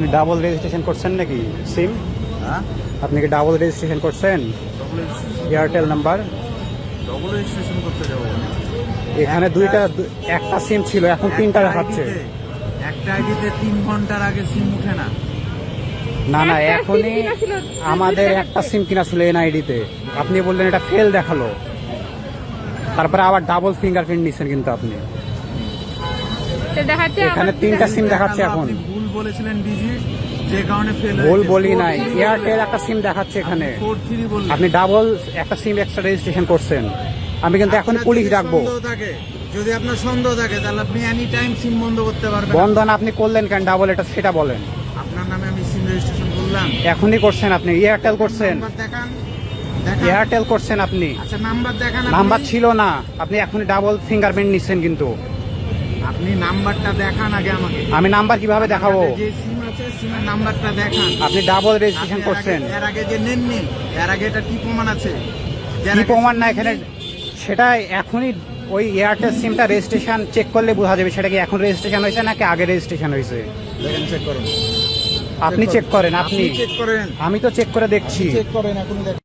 আপনি double registration করছেন নাকি সিম হ্যাঁ? আপনি কি ডাবল রেজিস্ট্রেশন করছেন? এয়ারটেল নাম্বার ডবল রেজিস্ট্রেশন করতে যাব এখানে দুইটা একটা সিম ছিল এখন তিনটা দেখাচ্ছে একটা আইডিতে তিন ঘণ্টার আগে সিম উঠে না। না না এখনই আমাদের একটা সিম কিনা ছিল এনআইডিতে আপনি বললেন এটা ফেল দেখাল। তারপরে আবার ডাবল ফিঙ্গারপ্রিন্ট নিচ্ছেন কিন্তু আপনি। দেখাচ্ছে এখানে তিনটা সিম দেখাচ্ছে এখন। আপনি ভুল বলেছিলেন ডিজি যে কারণে ফেল ভুল বলি নাই। এয়ারটেল একটা সিম দেখাচ্ছে এখানে। আপনি ডাবল একটা সিম এক্সট্রা রেজিস্ট্রেশন করছেন। আমি কিন্তু এখন পুলিশ ডাকবো। যদি আপনার সন্দেহ থাকে তাহলে আপনি এনি টাইম সিম বন্ধ করতে পারবেন। বন্ধন আপনি করলেন কেন? ডাবল এটা সেটা বলেন। আপনার নামে আমি সিম রেজিস্ট্রেশন করলাম। এখনই করছেন আপনি। এয়ারটেল করছেন। দেখান দেখান। এয়ারটেল করছেন আপনি। আচ্ছা নাম্বার দেখান আপনি। নাম্বার ছিল না। আপনি এখনই ডাবল ফিঙ্গারপ্রিন্ট নিচ্ছেন কিন্তু। আপনি নাম্বারটা দেখান আগে আমাকে। আমি নাম্বার কীভাবে দেখাবো? যে সিম আছে সিমের নাম্বারটা দেখান। আপনি ডাবল রেজিস্ট্রেশন করছেন। এর আগে যে নেননি এর আগে এটা কি প্রমাণ আছে? কি প্রমাণ না এখানে? সেটা এখনই ওই এয়ারটেল সিমটা রেজিস্ট্রেশন চেক করলে বোঝা যাবে সেটা কি এখন রেজিস্ট্রেশন হয়েছে নাকি আগে রেজিস্ট্রেশন হয়েছে। দেখেন চেক করুন। আপনি চেক করেন। আপনি। চেক করেন। আমি তো চেক করে দেখছি। চেক করেন এখন দেখেন।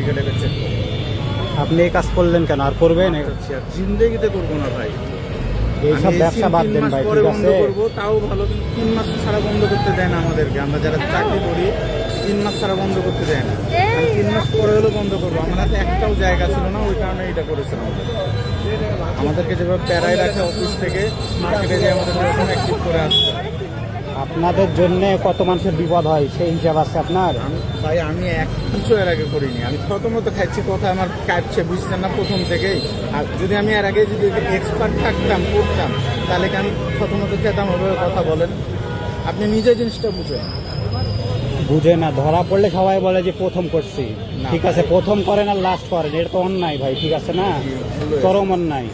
আপনি আপনার চেক করুন আপনি এই কাজ করলেন কেন? আর করবেন? জিন্দগিতে করব না ভাই। এইসব ব্যবসা বাদ দেন ভাই ঠিক আছে? করব তাও ভালো কিন্তু তিন মাস ছাড়া বন্ধ করতে দেয় না আমাদেরকে। আমরা যারা চাকরি করি তিন মাস ছাড়া বন্ধ করতে দেয় না। তিন মাস পরে হলেও বন্ধ করব। আমার হাতে একটাও জায়গা ছিল না ওই কারণে এটা করেছিলাম আমাদেরকে যেভাবে প্যারায় রাখে অফিস থেকে মার্কেটে যে আমাদের অ্যাক্টিভ করে আসছে আপনাদের জন্য কত মানুষের বিপদ হয় সেই হিসাব আছে আপনার? ভাই আমি এক কিছু এর আগে করিনি। আমি প্রথমত খাচ্ছি কথা আমার কাটছে বুঝছেন না প্রথম থেকেই। আর যদি আমি এর আগে যদি এক্সপার্ট থাকতাম করতাম তাহলে কি আমি প্রথমত খেতাম ওভাবে কথা বলেন? আপনি নিজে জিনিসটা বুঝেন। বুঝে না ধরা পড়লে সবাই বলে যে প্রথম করছি। ঠিক আছে প্রথম করেন আর লাস্ট করেন এটা তো অন্যায় ভাই ঠিক আছে না? চরম অন্যায়।